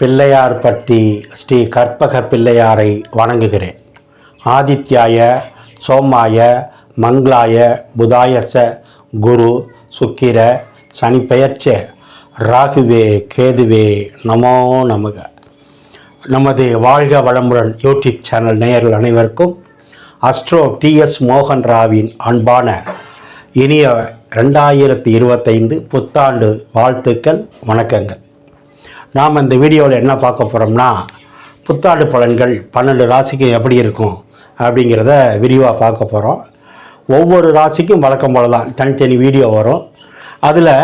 பிள்ளையார்பட்டி ஸ்ரீ கற்பக பிள்ளையாரை வணங்குகிறேன். ஆதித்யாய சோமாய மங்களாய புதாயச குரு சுக்கிர சனி பெயர்ச்ச ராகுவே கேதுவே நமோ நமக. நமது வாழ்க வளமுடன் யூடியூப் சேனல் நேயர்கள் அனைவருக்கும் அஸ்ட்ரோ டிஎஸ் மோகன் ராவின் அன்பான இனிய ரெண்டாயிரத்தி இருபத்தைந்து புத்தாண்டு வாழ்த்துக்கள் வணக்கங்கள். நாம் இந்த வீடியோவில் என்ன பார்க்க போகிறோம்னா புத்தாண்டு பலன்கள் பன்னெண்டு ராசிக்கு எப்படி இருக்கும் அப்படிங்கிறத விரிவாக பார்க்க போகிறோம் ஒவ்வொரு ராசிக்கும் வழக்கம் போல தான் தனித்தனி வீடியோ வரும். அதில்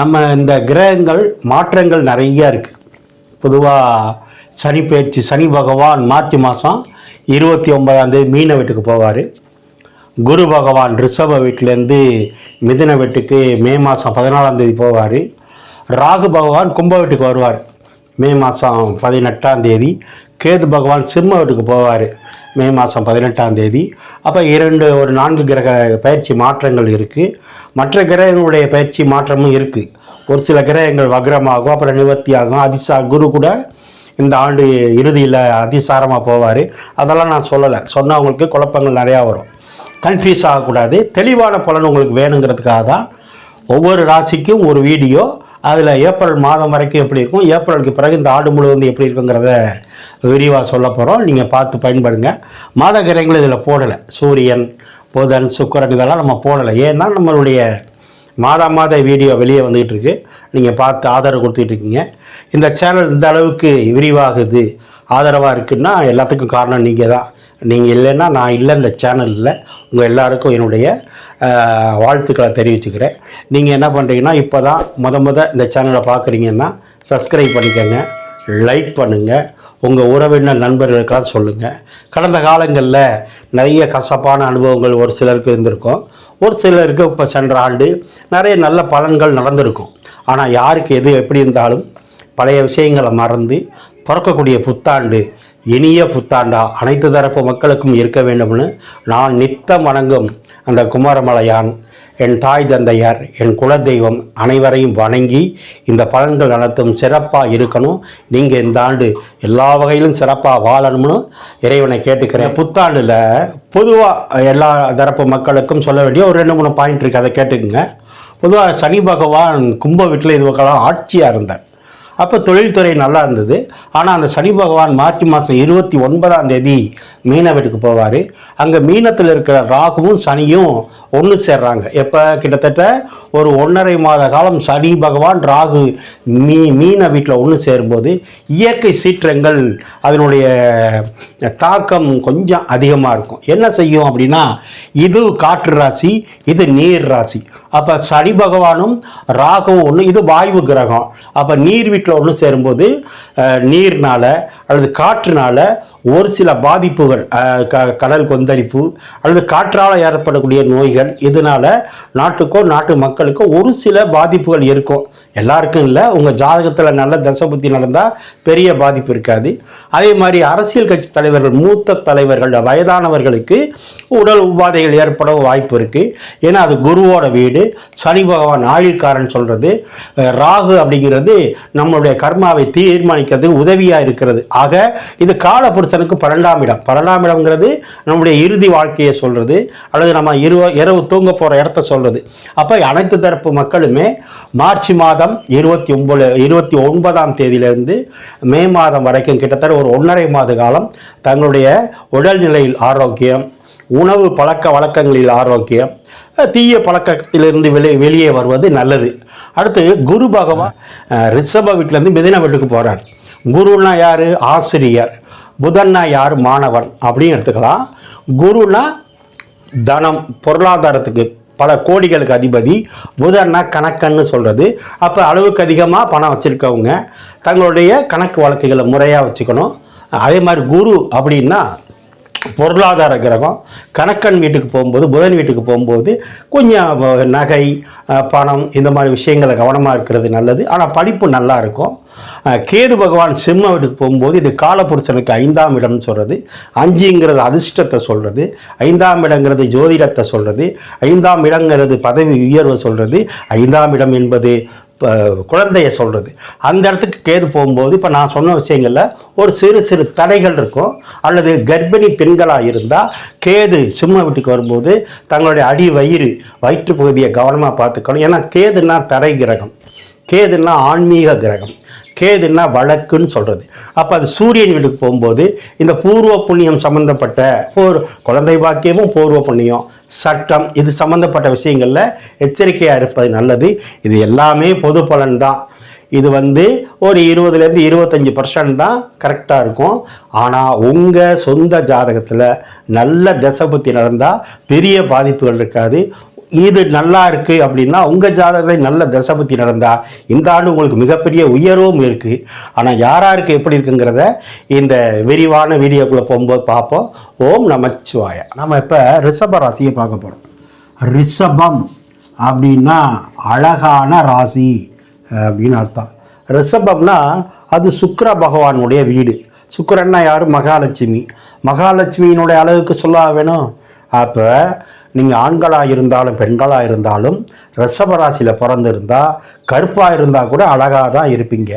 நம்ம இந்த கிரகங்கள் மாற்றங்கள் நிறையா இருக்குது பொதுவாக சனி பயிற்சி சனி பகவான் மார்ச் மாதம் இருபத்தி ஒன்பதாந்தேதி மீன வீட்டுக்கு போவார். குரு பகவான் ரிஷப வீட்டிலேருந்து மிதுன வீட்டுக்கு மே மாதம் பதினாலாம் தேதி போவார். ராகு பகவான் கும்ப வீட்டுக்கு வருவார். மே மாதம் பதினெட்டாம் தேதி கேது பகவான் சிம்ம வீட்டுக்கு போவார். மே மாதம் பதினெட்டாம் தேதி. அப்போ இரண்டு ஒரு நான்கு கிரக பயிற்சி மாற்றங்கள் இருக்குது மற்ற கிரகங்களுடைய பயிற்சி மாற்றமும் இருக்குது ஒரு சில கிரகங்கள் வக்ரமாகும் அப்புறம் நிவர்த்தி ஆகும் அதிசா குரு கூட இந்த ஆண்டு இறுதியில் அதிசாரமாக போவார். அதெல்லாம் நான் சொல்லலை. சொன்னவங்களுக்கு குழப்பங்கள் நிறையா வரும். கன்ஃபியூஸ் ஆகக்கூடாது. தெளிவான பலன் உங்களுக்கு வேணுங்கிறதுக்காக தான் ஒவ்வொரு ராசிக்கும் ஒரு வீடியோ அதில் ஏப்ரல் மாதம் வரைக்கும் எப்படி இருக்கும்? ஏப்ரலுக்கு பிறகு இந்த ஆண்டு முழுவதும் எப்படி இருக்குங்கிறத விரிவாக சொல்ல போகிறோம் நீங்கள் பார்த்து பயன்படுங்க. மாத கிரகங்கள் இதில் போடலை. சூரியன் புதன் சுக்கரன் இதெல்லாம் நம்ம போடலை. ஏன்னா நம்மளுடைய மாதா மாத வீடியோ வெளியே வந்துகிட்டு இருக்கு. நீங்கள் பார்த்து ஆதரவு கொடுத்துட்டு இருக்கீங்க. இந்த சேனல் இந்த அளவுக்கு விரிவாகுது ஆதரவாக இருக்குன்னா எல்லாத்துக்கும் காரணம் நீங்கள் தான் நீங்கள் இல்லைன்னா நான் இல்லை இந்த சேனலில் உங்கள் எல்லாருக்கும் என்னுடைய வாழ்த்துக்களை தெரிவிச்சுக்கிறேன். நீங்கள் என்ன பண்ணுறீங்கன்னா இப்போ தான் முத முத இந்த சேனலை பார்க்குறீங்கன்னா சப்ஸ்கிரைப் பண்ணிக்கோங்க லைக் பண்ணுங்கள் உங்கள் உறவினர் நண்பர்களுக்கெல்லாம் சொல்லுங்கள் கடந்த காலங்களில் நிறைய கசப்பான அனுபவங்கள் ஒரு சிலருக்கு இருந்திருக்கும். ஒரு சிலருக்கு இப்போ சென்ற ஆண்டு நிறைய நல்ல பலன்கள் நடந்திருக்கும். ஆனால் யாருக்கு எது எப்படி இருந்தாலும் பழைய விஷயங்களை மறந்து பிறக்கக்கூடிய புத்தாண்டு இனிய புத்தாண்டா அனைத்து தரப்பு மக்களுக்கும் இருக்க வேண்டும்னு நான் நித்தம் வணங்கும் அந்த குமாரமலையான் என் தாய் தந்தையார் என் குலதெய்வம் அனைவரையும் வணங்கி இந்த பலன்கள் அனைத்தும் சிறப்பாக இருக்கணும். நீங்கள் இந்த ஆண்டு எல்லா வகையிலும் சிறப்பாக வாழணும்னு இறைவனை கேட்டுக்கிறேன். புத்தாண்டில் பொதுவாக எல்லா தரப்பு மக்களுக்கும் சொல்ல வேண்டிய ஒரு ரெண்டு மூணு பாயிண்ட் இருக்குது அதை கேட்டுக்குங்க. பொதுவாக சனி பகவான் கும்ப வீட்டில் இது பக்கம்லாம் ஆட்சியாக இருந்தார். அப்போ தொழில்துறை நல்லா இருந்தது. ஆனால் அந்த சனி பகவான் மார்ச் மாதம் இருபத்தி ஒன்பதாம் தேதி மீன வீட்டுக்கு போவார். அங்கே மீனத்தில் இருக்கிற ராகுவும் சனியும் ஒன்று சேர்றாங்க. எப்போ? கிட்டத்தட்ட ஒரு ஒன்றரை மாத காலம் சனி பகவான் ராகு மீ மீன வீட்டில் ஒன்று சேரும்போது இயற்கை சீற்றங்கள் அதனுடைய தாக்கம் கொஞ்சம் அதிகமாக இருக்கும். என்ன செய்யும் அப்படின்னா இது காற்று ராசி இது நீர் ராசி. அப்போ சனி பகவானும் ராகவும் ஒன்று இது வாயு கிரகம். அப்போ நீர் வீட்டில் ஒன்று சேரும்போது அஹ், நீர்னால அல்லது காற்றுனால ஒரு சில பாதிப்புகள் அஹ், க கடல் கொந்தளிப்பு அல்லது காற்றால் ஏற்படக்கூடிய நோய்கள் இதனால நாட்டுக்கோ நாட்டு மக்களுக்கோ ஒரு சில பாதிப்புகள் இருக்கும். எல்லாருக்கும் இல்லை. உங்கள் ஜாதகத்தில் நல்ல தசபுத்தி நடந்தால் பெரிய பாதிப்பு இருக்காது. அதே மாதிரி அரசியல் கட்சி தலைவர்கள் மூத்த தலைவர்கள் வயதானவர்களுக்கு உடல் உபாதைகள் ஏற்பட வாய்ப்பு இருக்குது ஏன்னா அது குருவோட வீடு. சனி பகவான் ஆயுள்காரன் சொல்கிறது ராகு அப்படிங்கிறது நம்மளுடைய கர்மாவை தீர்மானிக்கிறது உதவியாக இருக்கிறது. ஆக இது காலபுருஷனுக்கு பன்னெண்டாம் இடம். பன்னெண்டாம் இடம்ங்கிறது நம்முடைய இறுதி வாழ்க்கையை சொல்கிறது அல்லது நம்ம இரவு இரவு தூங்க போகிற இடத்த சொல்கிறது அப்போ அனைத்து தரப்பு மக்களுமே மார்ச் மாதம் இருபத்தி ஒன்பது இருபத்தி ஒன்பதாம் தேதியிலிருந்து மே மாதம் வரைக்கும் கிட்டத்தட்ட ஒரு ஒன்றரை மாத காலம் தங்களுடைய உடல்நிலையில் ஆரோக்கியம் உணவு பழக்க வழக்கங்களில் ஆரோக்கியம் தீய பழக்கத்திலிருந்து வெளியே வெளியே வருவது நல்லது. அடுத்து குரு பகவான் ரிஷப வீட்டிலேருந்து மிதின வீட்டுக்கு போகிறார் குருன்னா யார்? ஆசிரியர். புதன்னா யார்? மாணவன் அப்படின்னு எடுத்துக்கலாம். குருனா தனம் பொருளாதாரத்துக்கு பல கோடிகளுக்கு அதிபதி புதன்னா கணக்கன்னு சொல்கிறது அப்போ அளவுக்கு அதிகமாக பணம் வச்சுருக்கவங்க தங்களுடைய கணக்கு வழக்குகளை முறையாக வச்சுக்கணும். அதே மாதிரி குரு அப்படின்னா பொருளாதார கிரகம் கணக்கன் வீட்டுக்கு போகும்போது புதன் வீட்டுக்கு போகும்போது கொஞ்சம் நகை பணம் இந்த மாதிரி விஷயங்களை கவனமாக இருக்கிறது நல்லது. ஆனால் படிப்பு நல்லா இருக்கும். கேது பகவான் சிம்ம வீட்டுக்கு போகும்போது இது காலபுருஷனுக்கு ஐந்தாம் இடம்னு சொல்கிறது அஞ்சுங்கிறது அதிர்ஷ்டத்தை சொல்கிறது ஐந்தாம் இடங்கிறது ஜோதிடத்தை சொல்கிறது ஐந்தாம் இடங்கிறது பதவி உயர்வை சொல்கிறது ஐந்தாம் இடம் என்பது குழந்தைய சொல்கிறது அந்த இடத்துக்கு கேது போகும்போது இப்போ நான் சொன்ன விஷயங்களில் ஒரு சிறு சிறு தடைகள் இருக்கும். அல்லது கர்ப்பிணி பெண்களாக இருந்தால் கேது சிம்ம வீட்டுக்கு வரும்போது தங்களுடைய அடி வயிறு வயிற்று பகுதியை கவனமாக பார்த்துக்கணும். ஏன்னா கேதுன்னா தடை கிரகம். கேதுன்னா ஆன்மீக கிரகம். கேதுன்னா வழக்குன்னு சொல்கிறது அப்போ அது சூரியன் வீட்டுக்கு போகும்போது இந்த பூர்வ புண்ணியம் சம்மந்தப்பட்ட ஒரு குழந்தை பாக்கியமும் பூர்வ புண்ணியம் சட்டம் இது சம்மந்தப்பட்ட விஷயங்களில் எச்சரிக்கையாக இருப்பது நல்லது. இது எல்லாமே பொது பலன் தான் இது வந்து ஒரு இருபதுலேருந்து இருபத்தஞ்சி பர்சன்ட் தான் கரெக்டாக இருக்கும். ஆனால் உங்கள் சொந்த ஜாதகத்தில் நல்ல தசபுத்தி நடந்தால் பெரிய பாதிப்புகள் இருக்காது. இது நல்லா இருக்கு அப்படின்னா உங்கள் ஜாதகத்தில் நல்ல தசபத்தி நடந்தா இந்த ஆண்டு உங்களுக்கு மிகப்பெரிய உயர்வும் இருக்குது ஆனால் யாராருக்கு எப்படி இருக்குங்கிறத இந்த விரிவான வீடியோக்குள்ளே போகும்போது பார்ப்போம். ஓம் நமச்சிவாய. நம்ம இப்போ ரிஷப ராசியை பார்க்க போகிறோம் ரிஷபம் அப்படின்னா அழகான ராசி அப்படின்னு அர்த்தம். ரிஷபம்னா அது சுக்கர பகவானுடைய வீடு. சுக்கரன்னா யார்? மகாலட்சுமி. மகாலட்சுமியினுடைய அளவுக்கு சொல்ல வேணும். அப்போ நீங்கள் ஆண்களாக இருந்தாலும் பெண்களாக இருந்தாலும் ரசபராசியில் பிறந்திருந்தால் கருப்பாக இருந்தால் கூட அழகாக தான் இருப்பீங்க.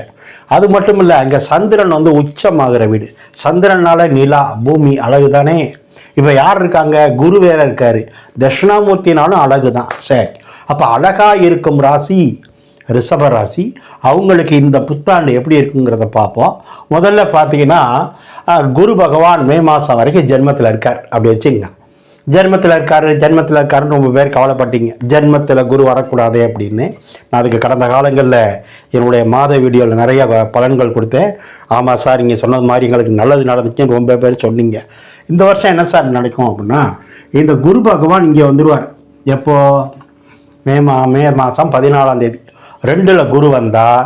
அது மட்டும் இல்லை அங்கே சந்திரன் வந்து உச்சமாகிற வீடு. சந்திரனால நிலா பூமி அழகு தானே இப்போ யார் இருக்காங்க? குரு வேற இருக்கார். தட்சிணாமூர்த்தினாலும் அழகு தான் சரி. அப்போ அழகாக இருக்கும் ராசி ரிஷப ராசி அவங்களுக்கு இந்த புத்தாண்டு எப்படி இருக்குங்கிறத பார்ப்போம். முதல்ல பார்த்தீங்கன்னா குரு பகவான் மே மாதம் வரைக்கும் ஜென்மத்தில் இருக்கார். அப்படி வச்சுங்க ஜென்மத்தில் இருக்காரு ஜென்மத்தில் இருக்காருன்னு ரொம்ப பேர் கவலைப்பட்டீங்க. ஜென்மத்தில் குரு வரக்கூடாது அப்படின்னு. நான் அதுக்கு கடந்த காலங்களில் என்னுடைய மாத வீடியோவில் நிறைய பலன்கள் கொடுத்தேன். ஆமாம் சார் நீங்கள் சொன்னது மாதிரி எங்களுக்கு நல்லது நடந்துச்சுன்னு ரொம்ப பேர் சொன்னீங்க. இந்த வருஷம் என்ன சார் நடக்கும் அப்படின்னா இந்த குரு பகவான் இங்கே வந்துடுவார் எப்போ? மே மா மே மாதம் பதினாலாம் தேதி. ரெண்டில் குரு வந்தால்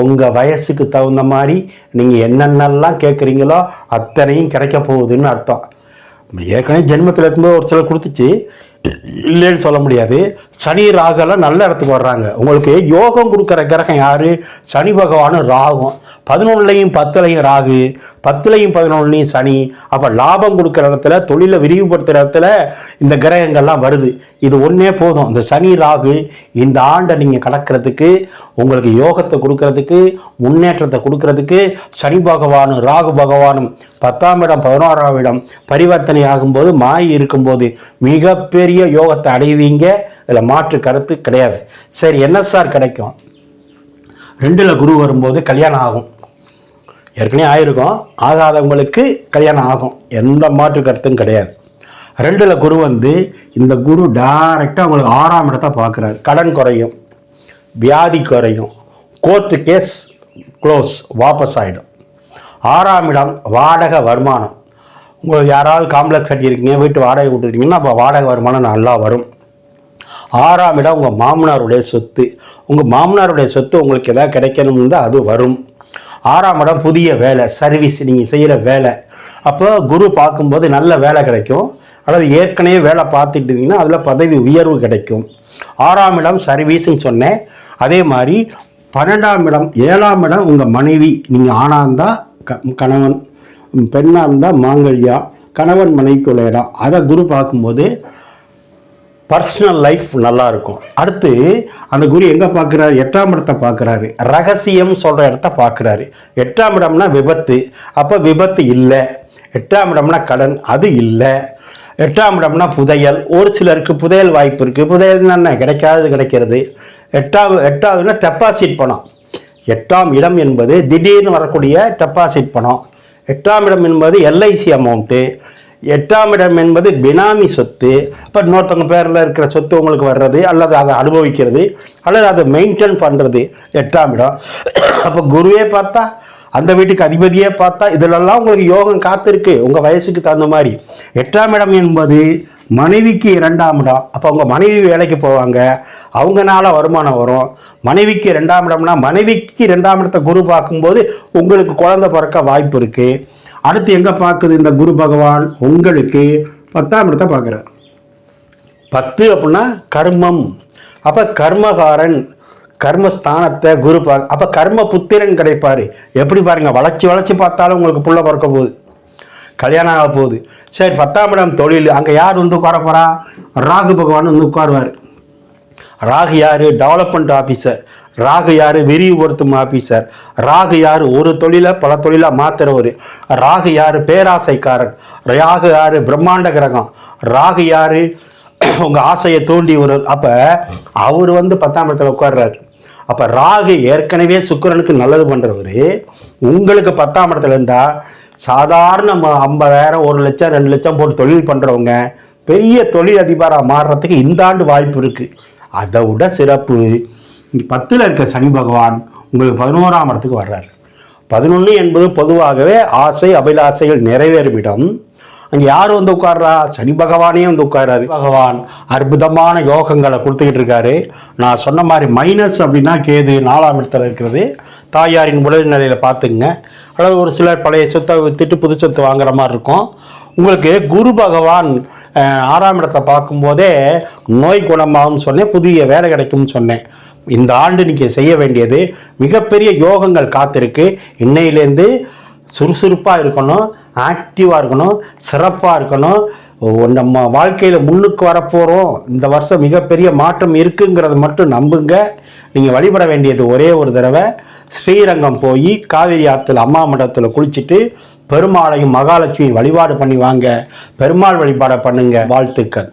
உங்கள் வயசுக்கு தகுந்த மாதிரி நீங்கள் என்னென்னலாம் கேட்குறீங்களோ அத்தனையும் கிடைக்க போகுதுன்னு அர்த்தம். ஏற்கனவே ஜென்மத்தில் இருக்கும்போது ஒரு சிலர் கொடுத்துச்சு. இல்லைன்னு சொல்ல முடியாது. சனி ராகெல்லாம் நல்ல இடத்துக்கு வர்றாங்க. உங்களுக்கு யோகம் கொடுக்குற கிரகம் யார்? சனி பகவானும் ராகும். பதினொன்றுலையும் பத்துலையும் ராகு. பத்துலையும் பதினொன்றுலையும் சனி. அப்போ லாபம் கொடுக்குற இடத்துல தொழிலை விரிவுபடுத்துகிற இடத்துல இந்த கிரகங்கள்லாம் வருது. இது ஒன்றே போதும். இந்த சனி ராகு இந்த ஆண்டை நீங்கள் கடக்கிறதுக்கு உங்களுக்கு யோகத்தை கொடுக்கறதுக்கு முன்னேற்றத்தை கொடுக்கறதுக்கு சனி பகவானும் ராகு பகவானும் பத்தாம் இடம் பதினோராம் இடம் பரிவர்த்தனை ஆகும்போது மாய் இருக்கும்போது மிகப்பெரிய யோகத்தை அடைவீங்க. இதில் மாற்று கருத்து கிடையாது. சரி என்ன சார் கிடைக்கும்? ரெண்டில் குரு வரும்போது கல்யாணம் ஆகும். ஏற்கனவே ஆயிருக்கும். ஆகாதவங்களுக்கு கல்யாணம் ஆகும். எந்த மாற்று கருத்தும் கிடையாது. ரெண்டில் குரு வந்து இந்த குரு டைரெக்டாக உங்களுக்கு ஆறாம் இடத்த பார்க்குறாரு. கடன் குறையும். வியாதி குறையும். கோர்ட்டு கேஸ் க்ளோஸ் வாபஸ் ஆகிடும் ஆறாம் இடம் வாடகை வருமானம். உங்களுக்கு யாராவது காம்ப்ளெக்ஸ் கட்டியிருக்கீங்க வீட்டு வாடகை கொடுத்துருக்கீங்கன்னா அப்போ வாடகை வருமானம் நல்லா வரும். ஆறாம் இடம் உங்கள் மாமனாருடைய சொத்து. உங்கள் மாமனாருடைய சொத்து உங்களுக்கு எதாவது கிடைக்கணும்னு தான் அது வரும். ஆறாம் இடம் புதிய வேலை சர்வீஸ் நீங்கள் செய்கிற வேலை. அப்போ குரு பார்க்கும்போது நல்ல வேலை கிடைக்கும். அதாவது ஏற்கனவே வேலை பார்த்துட்டு இருந்தீங்கன்னா அதில் பதவி உயர்வு கிடைக்கும். ஆறாம் இடம் சர்வீஸ்ன்னு சொன்னேன். அதே மாதிரி பன்னெண்டாம் இடம் ஏழாம் இடம் உங்கள் மனைவி. நீங்கள் ஆணாக இருந்தால் க கணவன். பெண்ணாக இருந்தால் மாங்கல்யா. கணவன் மனைவிக்குள்ள இடம். அதை குரு பார்க்கும்போது பர்சனல் லைஃப் நல்லா இருக்கும் அடுத்து அந்த குரு எங்கே பார்க்குறாரு எட்டாம் இடத்தை பார்க்குறாரு ரகசியம் சொல்கிற இடத்த பார்க்குறாரு எட்டாம் இடம்னா விபத்து. அப்போ விபத்து இல்லை. எட்டாம் இடம்னா கடன் அது இல்லை. எட்டாம் இடம்னா புதையல். ஒரு சிலருக்கு புதையல் வாய்ப்பு இருக்குது புதையல் என்ன? கிடைக்காதது கிடைக்கிறது. எட்டாவது எட்டாவதுனா டெபாசிட் பணம். எட்டாம் இடம் என்பது திடீர்னு வரக்கூடிய டெபாசிட் பணம். எட்டாம் இடம் என்பது எல்ஐசி அமௌண்ட்டு எட்டாம் இடம் என்பது பினாமி சொத்து. இப்போ இன்னொருத்தவங்க பேரில் இருக்கிற சொத்து உங்களுக்கு வர்றது அல்லது அதை அனுபவிக்கிறது அல்லது அதை மெயின்டைன் பண்ணுறது எட்டாம் இடம். அப்போ குருவே பார்த்தா அந்த வீட்டுக்கு அதிபதியே பார்த்தா இதிலெல்லாம் உங்களுக்கு யோகம் காத்திருக்கு. உங்கள் வயசுக்கு தகுந்த மாதிரி. எட்டாம் இடம் என்பது மனைவிக்கு இரண்டாம் இடம். அப்போ அவங்க மனைவி வேலைக்கு போவாங்க. அவங்கனால வருமானம் வரும். மனைவிக்கு ரெண்டாம் இடம்னா மனைவிக்கு ரெண்டாம் இடத்தை குரு பார்க்கும்போது உங்களுக்கு குழந்தை பிறக்க வாய்ப்பு இருக்குது அடுத்து எங்கே பார்க்குது இந்த குரு பகவான்? உங்களுக்கு பத்தாம் இடத்தை பார்க்குறார். பத்து அப்படின்னா கர்மம். அப்போ கர்மகாரன் கர்மஸ்தானத்தை குரு பா அப்போ கர்ம புத்திரன் கிடைப்பார். எப்படி பாருங்க வளைச்சி வளைச்சி பார்த்தாலும் உங்களுக்கு புள்ள பிறக்க போகுது. கல்யாணம் ஆக போகுது. சரி பத்தாம் இடம் தொழில். அங்கே யார் வந்து உட்கார போறா? ராகு பகவான் வந்து உட்காருவார். ராகு யார்? டெவலப்மெண்ட் ஆஃபீஸர் ராகு யாரு? விரிவுபடுத்தும் ஆஃபீஸர் ராகு யாரு? ஒரு தொழிலை பல தொழிலாக மாத்துறவர். ராகு யாரு? பேராசைக்காரன். ராகு யாரு? பிரம்மாண்ட கிரகம். ராகு யாரு? உங்கள் ஆசையை தூண்டி ஒரு அப்போ அவர் வந்து பத்தாம் இடத்துல உட்கார்றாரு. அப்போ ராகு ஏற்கனவே சுக்கரனுக்கு நல்லது பண்ணுறவர் உங்களுக்கு பத்தாம் இடத்துல இருந்தால் சாதாரண ம- ஐம்பதாயிரம் ஒரு லட்சம் ரெண்டு லட்சம் போட்டு தொழில் பண்ணுறவங்க பெரிய தொழில் அதிபராக மாறுறதுக்கு இந்த ஆண்டு வாய்ப்பு இருக்குது அதை விட சிறப்பு. பத்தில் இருக்க சனி பகவான் உங்களுக்கு பதினோராம் இடத்துக்கு வர்றாரு. பதினொன்று என்பது பொதுவாகவே ஆசை அபிலாசைகள் நிறைவேறும் இடம் அங்கே யார் வந்து உட்கார்றா? சனி பகவானே வந்து உட்கார்றாரு. பகவான் அற்புதமான யோகங்களை கொடுத்துக்கிட்டு இருக்காரு. நான் சொன்ன மாதிரி மைனஸ் அப்படின்னா கேது நாலாம் இடத்துல இருக்கிறது. தாயாரின் உடல் நிலையில் பார்த்துங்க அல்லது ஒரு சிலர் பழைய சொத்தை வித்துட்டு புது சொத்து வாங்குற மாதிரி இருக்கும். உங்களுக்கு குரு பகவான் ஆறாம் இடத்தை பார்க்கும்போதே நோய் குணமாகும்னு சொன்னேன் புதிய வேலை கிடைக்கும்னு சொன்னேன். இந்த ஆண்டு நீங்கள் செய்ய வேண்டியது மிகப்பெரிய யோகங்கள் காத்திருக்கு. இன்னையிலேருந்து சுறுசுறுப்பாக இருக்கணும் ஆக்டிவாக இருக்கணும் சிறப்பாக இருக்கணும். நம்ம வாழ்க்கையில் முன்னுக்கு வரப்போகிறோம் இந்த வருஷம் மிகப்பெரிய மாற்றம் இருக்குங்கிறத மட்டும் நம்புங்க. நீங்கள் வழிபட வேண்டியது ஒரே ஒரு தடவை. ஸ்ரீரங்கம் போய் காவிரி ஆற்றுல அம்மா மண்டபத்தில் குளிச்சுட்டு பெருமாளையும் மகாலட்சுமி வழிபாடு பண்ணி வாங்க. பெருமாள் வழிபாடை பண்ணுங்க. வாழ்த்துக்கள்.